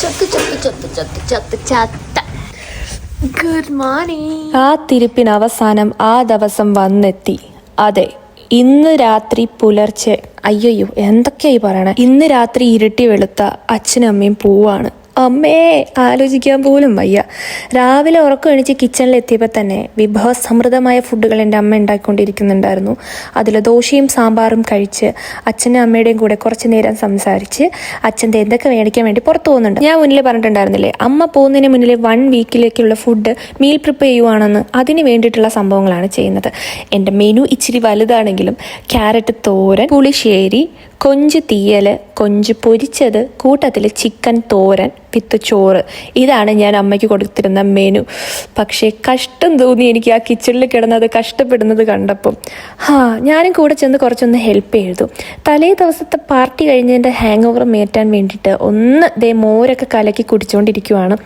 ചത്ത് good morning ആ തിരുപ്പിന് അവസാനം ആ ദിവസം വന്നെത്തി. അതെ ഇന്ന് രാത്രി പുലർച്ചെ. അയ്യോ എന്തൊക്കെയായി പറയണേ? ഇന്ന് രാത്രി ഇരുട്ടി വെളുത്ത അച്ഛനും അമ്മയും പോവാണ്. അമ്മേ ആലോചിക്കാൻ പോലും വയ്യ. രാവിലെ ഉറക്കം എണിച്ച് കിച്ചണിൽ എത്തിയപ്പോൾ തന്നെ വിഭവസമൃദ്ധമായ ഫുഡുകൾ എന്റെ അമ്മ ഉണ്ടാക്കിക്കൊണ്ടിരിക്കുന്നുണ്ടായിരുന്നു. അതിൽ ദോശയും സാമ്പാറും കഴിച്ച് അച്ഛനും അമ്മയുടെയും കൂടെ കുറച്ച് നേരം സംസാരിച്ച് അച്ഛന്റെ എന്തൊക്കെ മേടിക്കാൻ വേണ്ടി പുറത്തു പോകുന്നുണ്ട്. ഞാൻ മുന്നിൽ പറഞ്ഞിട്ടുണ്ടായിരുന്നില്ലേ അമ്മ പോകുന്നതിന് മുന്നിൽ വൺ വീക്കിലേക്കുള്ള ഫുഡ് മീൽ പ്രിപ്പയർ ചെയ്യുവാണെന്ന് അതിന് വേണ്ടിയിട്ടുള്ള സംഭവങ്ങളാണ് ചെയ്യുന്നത്. എന്റെ മെനു ഇച്ചിരി വലുതാണെങ്കിലും ക്യാരറ്റ് തോരൻ പുളിശ്ശേരി കൊഞ്ച് തീയൽ കൊഞ്ച് പൊരിച്ചത് കൂട്ടത്തിൽ ചിക്കൻ തോരൻ വിത്ത് ചോറ്. ഇതാണ് ഞാൻ അമ്മയ്ക്ക് കൊടുത്തിരുന്ന മെനു പക്ഷേ കഷ്ടം തോന്നി എനിക്ക് ആ കിച്ചണിൽ കിടന്നത് കഷ്ടപ്പെടുന്നത് കണ്ടപ്പം. ഹാ ഞാനും കൂടെ ചെന്ന് കുറച്ചൊന്ന് ഹെൽപ്പ് ചെയ്തു തലേ ദിവസത്തെ പാർട്ടി കഴിഞ്ഞതിന്റെ ഹാങ് ഓവർ മേറ്റാൻ വേണ്ടിയിട്ട് ഒന്ന് ദേ മോരൊക്കെ കലക്കി കുടിച്ചുകൊണ്ടിരിക്കുവാണ്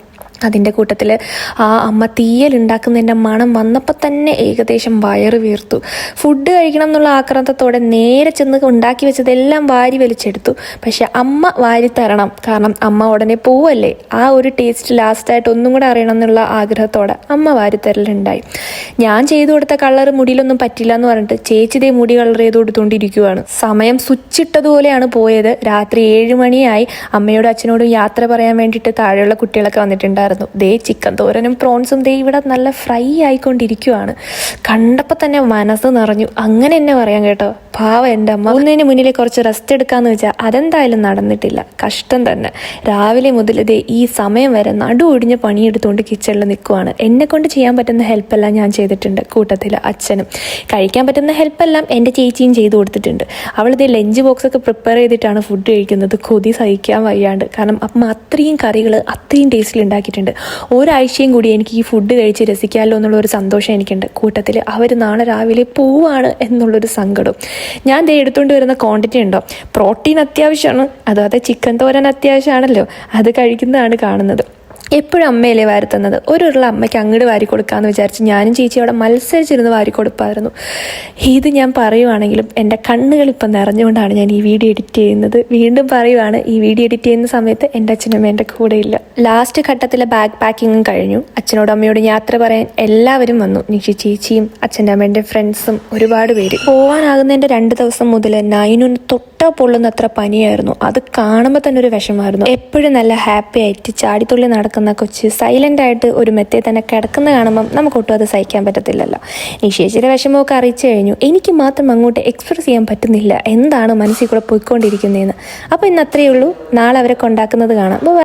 അതിന്റെ കൂട്ടത്തിൽ ആ അമ്മ തീയലുണ്ടാക്കുന്നതിന്റെ മണം വന്നപ്പോൾ തന്നെ ഏകദേശം വയറ് വീർത്തു. ഫുഡ് കഴിക്കണം എന്നുള്ള ആക്രാന്തത്തോടെ നേരെ ചെന്ന് ഉണ്ടാക്കി വെച്ചതെല്ലാം വാരി വലിച്ചെടുത്തു. പക്ഷെ അമ്മ വാരി തരണം. കാരണം അമ്മ ഉടനെ പോവല്ലേ? ആ ഒരു ടേസ്റ്റ് ലാസ്റ്റായിട്ട് ഒന്നും കൂടെ അറിയണം എന്നുള്ള ആഗ്രഹത്തോടെ അമ്മ വാരി തരലുണ്ടായി ഞാൻ ചെയ്തു കൊടുത്ത കളർ മുടിയിലൊന്നും പറ്റില്ല എന്ന് പറഞ്ഞിട്ട് ചേച്ചി ദേ മുടി കളർ ചെയ്ത് കൊടുത്തുകൊണ്ടിരിക്കുവാണ് സമയം സ്വിച്ചിട്ടതുപോലെയാണ് പോയത്. രാത്രി ഏഴ് മണിയായി. അമ്മയോടും അച്ഛനോടും യാത്ര പറയാൻ വേണ്ടിയിട്ട് താഴെയുള്ള കുട്ടികളൊക്കെ വന്നിട്ടുണ്ടായിരുന്നു. ദേ ചിക്കൻ തോരനും പ്രോൺസും ദേ ഇവിടെ നല്ല ഫ്രൈ ആയിക്കൊണ്ടിരിക്കുവാണ്. കണ്ടപ്പോൾ തന്നെ മനസ്സ് നിറഞ്ഞു. അങ്ങനെ എന്നെ പറയാം കേട്ടോ. പാവം എന്റെ അമ്മ. ഒന്നിന് മുന്നിൽ കുറച്ച് റെസ്റ്റ് എടുക്കാന്ന് വെച്ചാൽ അതെന്തായാലും നടന്നിട്ടില്ല. കഷ്ടം തന്നെ. രാവിലെ മുതൽ ഇതേ ഈ സമയം വരെ നടു ഒടിഞ്ഞ് പണിയെടുത്തുകൊണ്ട് കിച്ചണിൽ നിൽക്കുവാണ് എന്നെ കൊണ്ട് ചെയ്യാൻ പറ്റുന്ന ഹെൽപ്പെല്ലാം ഞാൻ ചെയ്തിട്ടുണ്ട് കൂട്ടത്തിൽ അച്ഛനും. കഴിക്കാൻ പറ്റുന്ന ഹെൽപ്പെല്ലാം എന്റെ ചേച്ചിയും ചെയ്തു കൊടുത്തിട്ടുണ്ട്. അവൾ ഇതേ ലഞ്ച് ബോക്സ് ഒക്കെ പ്രിപ്പയർ ചെയ്തിട്ടാണ് ഫുഡ് കഴിക്കുന്നത്. കൊതി സഹിക്കാൻ വയ്യാണ്ട്. കാരണം അമ്മ അത്രയും കറികൾ അത്രയും ടേസ്റ്റിൽ ഉണ്ടാക്കിയിട്ടുണ്ട്. ഒരാഴ്ചയും കൂടി എനിക്ക് ഈ ഫുഡ് കഴിച്ച് രസിക്കാമല്ലോ എന്നുള്ള ഒരു സന്തോഷം എനിക്കുണ്ട്. കൂട്ടത്തിൽ അവർ നാളെ രാവിലെ പോവാണ് എന്നുള്ളൊരു സങ്കടം. ഞാൻ ദേ എടുത്തുകൊണ്ട് വരുന്ന ക്വാണ്ടിറ്റി ഉണ്ടോ? പ്രോട്ടീൻ അത്യാവശ്യമാണ്. അതായത് ചിക്കൻ തോരൻ അത്യാവശ്യമാണല്ലോ? അത് കഴിക്കുന്നതാണ് കാണുന്നത്. എപ്പോഴും അമ്മയല്ലേ വാരുത്തുന്നത് ഒരു ഉരുള അമ്മയ്ക്ക് അങ്ങോട്ട് വാരി കൊടുക്കാമെന്ന് വിചാരിച്ച് ഞാനും ചേച്ചി അവിടെ മത്സരിച്ചിരുന്ന് വാരി കൊടുപ്പായിരുന്നു. ഇത് ഞാൻ പറയുവാണെങ്കിലും എന്റെ കണ്ണുകൾ ഇപ്പം നിറഞ്ഞുകൊണ്ടാണ് ഞാൻ ഈ വീഡിയോ എഡിറ്റ് ചെയ്യുന്നത്. വീണ്ടും പറയുവാണ് ഈ വീഡിയോ എഡിറ്റ് ചെയ്യുന്ന സമയത്ത് എന്റെ അച്ഛനും എന്റെ കൂടെ ഇല്ല. ലാസ്റ്റ് ഘട്ടത്തിലെ ബാഗ് പാക്കിങ്ങും കഴിഞ്ഞു. അച്ഛനോടും അമ്മയോടും യാത്ര പറയാൻ എല്ലാവരും വന്നു. നിക്ഷി ചേച്ചിയും അച്ഛന്റെ അമ്മേന്റെ ഫ്രണ്ട്സും ഒരുപാട് പേര്. പോവാനാകുന്നതിന്റെ രണ്ട് ദിവസം മുതൽ നൈനുന് തൊട്ടാ പൊള്ളുന്നത്ര പനിയായിരുന്നു. അത് കാണുമ്പോൾ തന്നെ ഒരു വിഷമായിരുന്നു എപ്പോഴും നല്ല ഹാപ്പി ആയിട്ട് ചാടിത്തുള്ളി നടക്കുന്ന കൊച്ച് സൈലന്റ് ആയിട്ട് ഒരു മെത്തേ തന്നെ കിടക്കുന്ന കാണുമ്പം നമുക്കൊട്ടും അത് സഹിക്കാൻ പറ്റത്തില്ലല്ലോ. നിശേഷിയുടെ വിഷമമൊക്കെ അറിയിച്ചു കഴിഞ്ഞു. എനിക്ക് മാത്രം അങ്ങോട്ട് എക്സ്പ്രസ് ചെയ്യാൻ പറ്റുന്നില്ല. എന്താണ് മനസ്സിൽ കൂടെ പോയിക്കൊണ്ടിരിക്കുന്നതെന്ന്. അപ്പോൾ ഇന്ന് അത്രയേ ഉള്ളൂ. നാളെ അവരെ കൊണ്ടാക്കുന്നത് കാണാം.